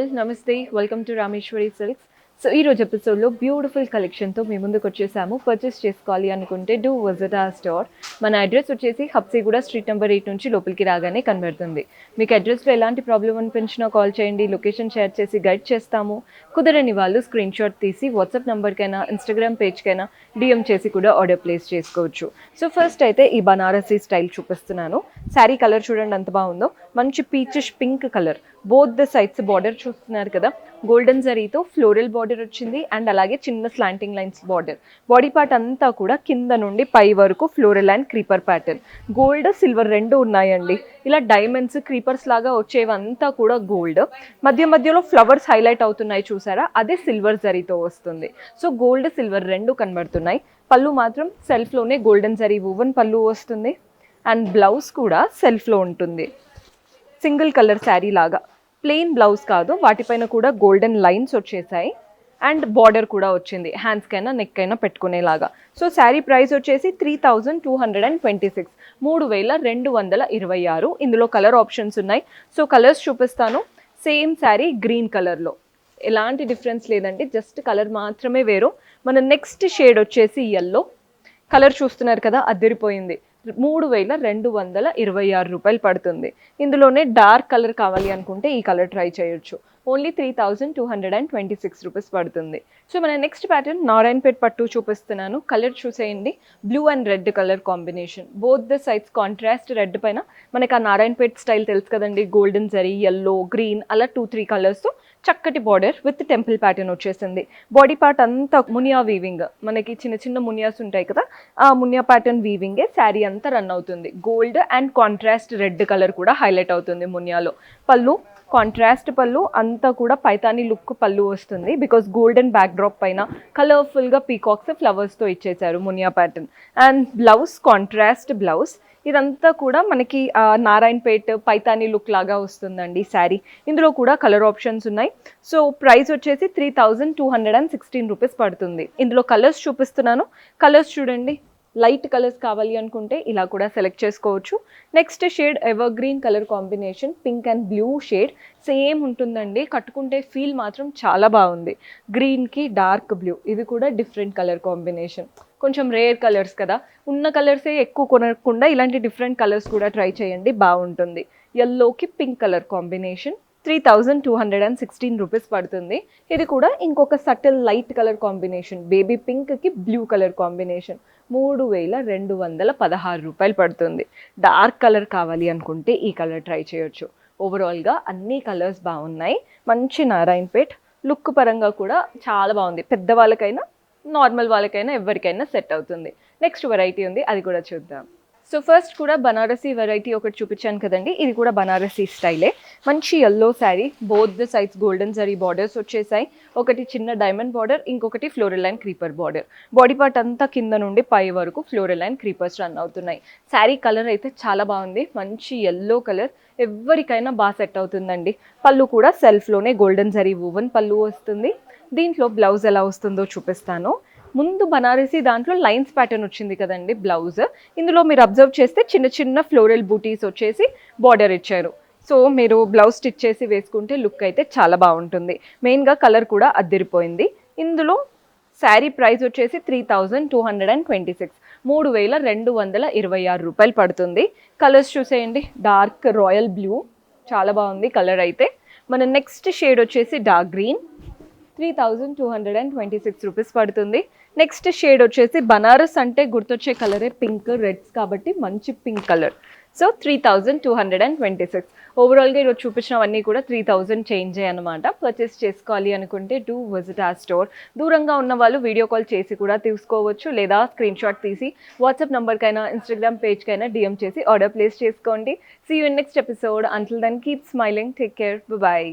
All నమస్తే welcome to Rameshwari silks so ఈ రోజు ఎపిసోడ్లో బ్యూటిఫుల్ కలెక్షన్తో మీ ముందుకు వచ్చేసాము. పర్చేస్ చేసుకోవాలి అనుకుంటే డూ విజిట్ ఆ స్టోర్ మన అడ్రస్ వచ్చేసి హబ్సీగూడ స్ట్రీట్ నెంబర్ ఎయిట్ నుంచి లోపలికి రాగానే కనబడుతుంది. మీకు అడ్రస్లో ఎలాంటి ప్రాబ్లం అనిపించినా కాల్ చేయండి లొకేషన్ షేర్ చేసి గైడ్ చేస్తాము. కుదరని వాళ్ళు స్క్రీన్ షాట్ తీసి వాట్సాప్ నెంబర్కైనా ఇన్స్టాగ్రామ్ పేజ్కైనా డిఎం చేసి కూడా ఆర్డర్ ప్లేస్ చేసుకోవచ్చు. సో ఫస్ట్ అయితే ఈ బనారసీ స్టైల్ చూపిస్తున్నాను. శారీ కలర్ చూడండి ఎంత బాగుందో. మంచి peachish pink colour both the sides border చూస్తున్నారు కదా. గోల్డెన్ జరీతో ఫ్లోరల్ బార్డర్ వచ్చింది అండ్ అలాగే చిన్న slanting lines border body part అంతా కూడా కింద నుండి పై వరకు floral and creeper pattern gold silver రెండు ఉన్నాయండి. ఇలా డైమండ్స్ క్రీపర్స్ లాగా వచ్చేవంతా కూడా గోల్డ్ మధ్య మధ్యలో ఫ్లవర్స్ హైలైట్ అవుతున్నాయి చూసారా? అదే సిల్వర్ జరీతో వస్తుంది. సో గోల్డ్ సిల్వర్ రెండు కనబడుతున్నాయి. పళ్ళు మాత్రం సెల్ఫ్లోనే గోల్డెన్ జరీ వువన్ పళ్ళు వస్తుంది. అండ్ బ్లౌజ్ కూడా సెల్ఫ్లో ఉంటుంది. సింగిల్ కలర్ శారీ లాగా. ప్లెయిన్ బ్లౌజ్ కాదు వాటిపైన కూడా గోల్డెన్ లైన్స్ వచ్చేసాయి. అండ్ బార్డర్ కూడా వచ్చింది హ్యాండ్స్కైనా నెక్ అయినా పెట్టుకునేలాగా. సో శారీ ప్రైస్ వచ్చేసి three thousand two hundred and twenty six. మూడు వేల రెండు వందల ఇరవై ఆరు. ఇందులో కలర్ ఆప్షన్స్ ఉన్నాయి. సో కలర్స్ చూపిస్తాను. సేమ్ శారీ గ్రీన్ కలర్లో. ఎలాంటి డిఫరెన్స్ లేదండి జస్ట్ కలర్ మాత్రమే వేరు. మన నెక్స్ట్ షేడ్ వచ్చేసి ఎల్లో కలర్ చూస్తున్నారు కదా అద్దరిపోయింది. మూడు వేల రెండు వందల ఇరవై ఆరు రూపాయలు పడుతుంది. ఇందులోనే డార్క్ కలర్ కావాలి అనుకుంటే ఈ కలర్ ట్రై చేయొచ్చు. Only three thousand two hundred and twenty six rupees పడుతుంది. సో మన నెక్స్ట్ ప్యాటర్న్ నారాయణపేట్ పట్టు చూపిస్తున్నాను. కలర్ చూసేయండి. Blue and red colour combination both the sides contrast red పైన మనకి ఆ నారాయణపేట్ స్టైల్ తెలుసు కదండి. గోల్డెన్ జరీ ఎల్లో గ్రీన్ అలా టూ త్రీ కలర్స్తో చక్కటి బార్డర్ విత్ టెంపుల్ ప్యాటర్న్ వచ్చేసింది. బాడీ పార్ట్ అంతా మునియా వీవింగ్ మనకి చిన్న చిన్న మునియాస్ ఉంటాయి కదా ఆ మునియా ప్యాటర్న్ వీవింగే శారీ అంతా రన్ అవుతుంది. Gold and contrast red colour కూడా హైలైట్ అవుతుంది మునియాలో. పళ్ళు కాంట్రాస్ట్ పళ్ళు అంత అంతా కూడా పైతాని లుక్ పళ్ళు వస్తుంది బికాస్ గోల్డెన్ బ్యాక్ డ్రాప్ పైన కలర్ఫుల్గా పీకాక్స్ ఫ్లవర్స్తో ఇచ్చేసారు Muniya pattern and blouse contrast blouse ఇదంతా కూడా మనకి నారాయణపేట్ పైతాని లుక్ లాగా వస్తుందండి శారీ. ఇందులో కూడా కలర్ ఆప్షన్స్ ఉన్నాయి. సో ప్రైస్ వచ్చేసి three thousand two hundred and sixteen rupees పడుతుంది. ఇందులో కలర్స్ చూపిస్తున్నాను. కలర్స్ చూడండి. లైట్ కలర్స్ కావాలి అనుకుంటే ఇలా కూడా సెలెక్ట్ చేసుకోవచ్చు. Next shade evergreen colour combination pink and blue shade. Same ఉంటుందండి. కట్టుకుంటే ఫీల్ మాత్రం చాలా బాగుంది. గ్రీన్కి డార్క్ బ్లూ. ఇది కూడా డిఫరెంట్ కలర్ కాంబినేషన్. కొంచెం రేర్ కలర్స్ కదా. ఉన్న కలర్సే ఎక్కువ కొనకుండా ఇలాంటి డిఫరెంట్ కలర్స్ కూడా ట్రై చేయండి. బాగుంటుంది. ఎల్లోకి pink colour combination. Three thousand two hundred and sixteen rupees పడుతుంది. ఇది కూడా ఇంకొక subtle light colour combination baby పింక్కి బ్లూ కలర్ కాంబినేషన్. మూడు వేల రెండు వందల పదహారు రూపాయలు పడుతుంది. డార్క్ కలర్ కావాలి అనుకుంటే ఈ కలర్ ట్రై చేయొచ్చు. ఓవరాల్గా అన్ని కలర్స్ బాగున్నాయి. మంచి నారాయణపేట్. లుక్ పరంగా కూడా చాలా బాగుంది. పెద్దవాళ్ళకైనా నార్మల్ వాళ్ళకైనా ఎవరికైనా సెట్ అవుతుంది. నెక్స్ట్ వెరైటీ ఉంది. అది కూడా చూద్దాం. సో ఫస్ట్ కూడా బనారసీ వెరైటీ ఒకటి చూపించాను కదండి. ఇది కూడా బనారసీ స్టైలే మంచి yellow sari both the sides golden zari borders వచ్చేసాయి. ఒకటి చిన్న డైమండ్ బార్డర్ ఇంకొకటి floral line creeper border body part అంతా కింద నుండి పై వరకు ఫ్లోరల్ లైన్ క్రీపర్స్ రన్ అవుతున్నాయి. శారీ కలర్ అయితే చాలా బాగుంది. మంచి ఎల్లో కలర్ ఎవరికైనా బాగా సెట్ అవుతుందండి. పళ్ళు కూడా సెల్ఫ్లోనే గోల్డెన్ జరీ వువన్ పళ్ళు వస్తుంది. దీంట్లో బ్లౌజ్ ఎలా వస్తుందో చూపిస్తాను. ముందు బనారసి దాంట్లో లైన్స్ ప్యాటర్న్ వచ్చింది కదండి బ్లౌజ్ ఇందులో మీరు అబ్జర్వ్ చేస్తే చిన్న చిన్న ఫ్లోరల్ బూటీస్ వచ్చేసి బార్డర్ ఇచ్చారు. సో మీరు బ్లౌజ్ స్టిచ్ చేసి వేసుకుంటే లుక్ అయితే చాలా బాగుంటుంది. మెయిన్గా కలర్ కూడా అద్దరిపోయింది. ఇందులో శారీ ప్రైస్ వచ్చేసి three thousand two hundred and twenty six మూడు వేల రెండు వందల ఇరవై ఆరు రూపాయలు పడుతుంది. కలర్స్ చూసేయండి. డార్క్ రాయల్ బ్లూ చాలా బాగుంది కలర్ అయితే. మన నెక్స్ట్ షేడ్ వచ్చేసి dark green three thousand two hundred and twenty six rupees పడుతుంది. నెక్స్ట్ షేడ్ వచ్చేసి బనారస్ అంటే గుర్తొచ్చే కలరే పింక్ రెడ్స్ కాబట్టి మంచి pink colour. So three thousand two hundred and twenty six. ఓవరాల్గా ఈరోజు చూపించినవన్నీ కూడా త్రీ థౌజండ్ చేంజ్ అనమాట పర్చేస్ చేసుకోవాలి అనుకుంటే డూ విజిట్ ఆ స్టోర్ దూరంగా ఉన్న వాళ్ళు వీడియో కాల్ చేసి కూడా తీసుకోవచ్చు లేదా స్క్రీన్ షాట్ తీసి వాట్సాప్ నెంబర్కైనా ఇన్స్టాగ్రామ్ పేజ్కైనా డిఎం చేసి ఆర్డర్ ప్లేస్ చేసుకోండి. See you next episode until then keep smiling take care bye